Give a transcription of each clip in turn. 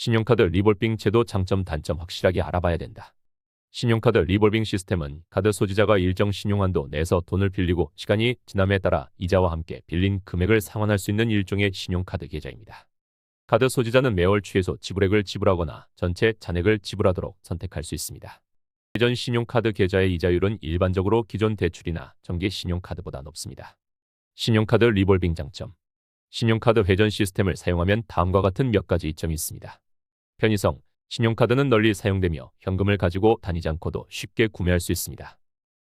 신용카드 리볼빙 제도 장점 단점 확실하게 알아봐야 된다. 신용카드 리볼빙 시스템은 카드 소지자가 일정 신용한도 내서 돈을 빌리고 시간이 지남에 따라 이자와 함께 빌린 금액을 상환할 수 있는 일종의 신용카드 계좌입니다. 카드 소지자는 매월 최소 지불액을 지불하거나 전체 잔액을 지불하도록 선택할 수 있습니다. 예전 신용카드 계좌의 이자율은 일반적으로 기존 대출이나 정기 신용카드보다 높습니다. 신용카드 리볼빙 장점 신용카드 회전 시스템을 사용하면 다음과 같은 몇 가지 이점이 있습니다. 편의성 신용카드는 널리 사용되며 현금을 가지고 다니지 않고도 쉽게 구매할 수 있습니다.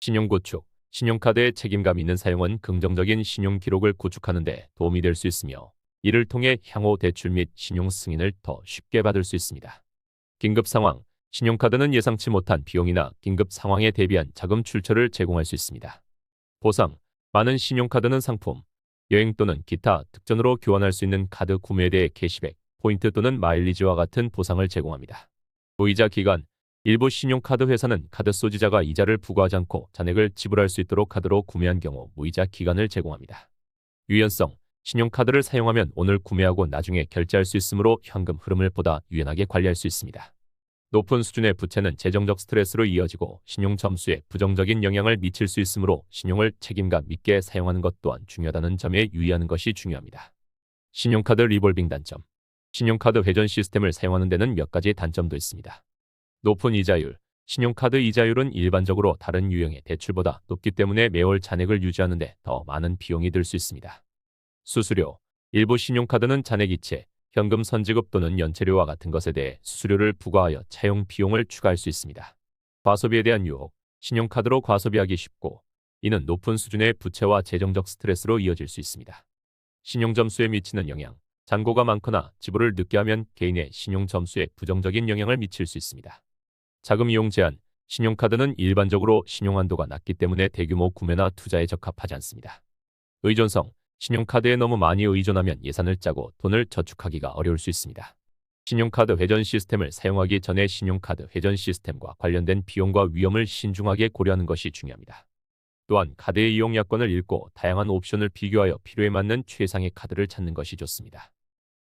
신용구축 신용카드의 책임감 있는 사용은 긍정적인 신용 기록을 구축하는 데 도움이 될 수 있으며 이를 통해 향후 대출 및 신용 승인을 더 쉽게 받을 수 있습니다. 긴급 상황 신용카드는 예상치 못한 비용이나 긴급 상황에 대비한 자금 출처를 제공할 수 있습니다. 보상 많은 신용카드는 상품, 여행 또는 기타 특전으로 교환할 수 있는 카드 구매에 대해 캐시백, 포인트 또는 마일리지와 같은 보상을 제공합니다. 무이자 기간 일부 신용카드 회사는 카드 소지자가 이자를 부과하지 않고 잔액을 지불할 수 있도록 카드로 구매한 경우 무이자 기간을 제공합니다. 유연성 신용카드를 사용하면 오늘 구매하고 나중에 결제할 수 있으므로 현금 흐름을 보다 유연하게 관리할 수 있습니다. 높은 수준의 부채는 재정적 스트레스로 이어지고 신용 점수에 부정적인 영향을 미칠 수 있으므로 신용을 책임감 있게 사용하는 것 또한 중요하다는 점에 유의하는 것이 중요합니다. 신용카드 리볼빙 단점 신용카드 회전 시스템을 사용하는 데는 몇 가지 단점도 있습니다. 높은 이자율 신용카드 이자율은 일반적으로 다른 유형의 대출보다 높기 때문에 매월 잔액을 유지하는데 더 많은 비용이 들 수 있습니다. 수수료 일부 신용카드는 잔액 이체, 현금 선지급 또는 연체료와 같은 것에 대해 수수료를 부과하여 차용 비용을 추가할 수 있습니다. 과소비에 대한 유혹 신용카드로 과소비하기 쉽고 이는 높은 수준의 부채와 재정적 스트레스로 이어질 수 있습니다. 신용 점수에 미치는 영향 잔고가 많거나 지불을 늦게 하면 개인의 신용 점수에 부정적인 영향을 미칠 수 있습니다. 자금 이용 제한 신용카드는 일반적으로 신용 한도가 낮기 때문에 대규모 구매나 투자에 적합하지 않습니다. 의존성 신용카드에 너무 많이 의존하면 예산을 짜고 돈을 저축하기가 어려울 수 있습니다. 신용카드 회전 시스템을 사용하기 전에 신용카드 회전 시스템과 관련된 비용과 위험을 신중하게 고려하는 것이 중요합니다. 또한 카드의 이용 약관을 읽고 다양한 옵션을 비교하여 필요에 맞는 최상의 카드를 찾는 것이 좋습니다.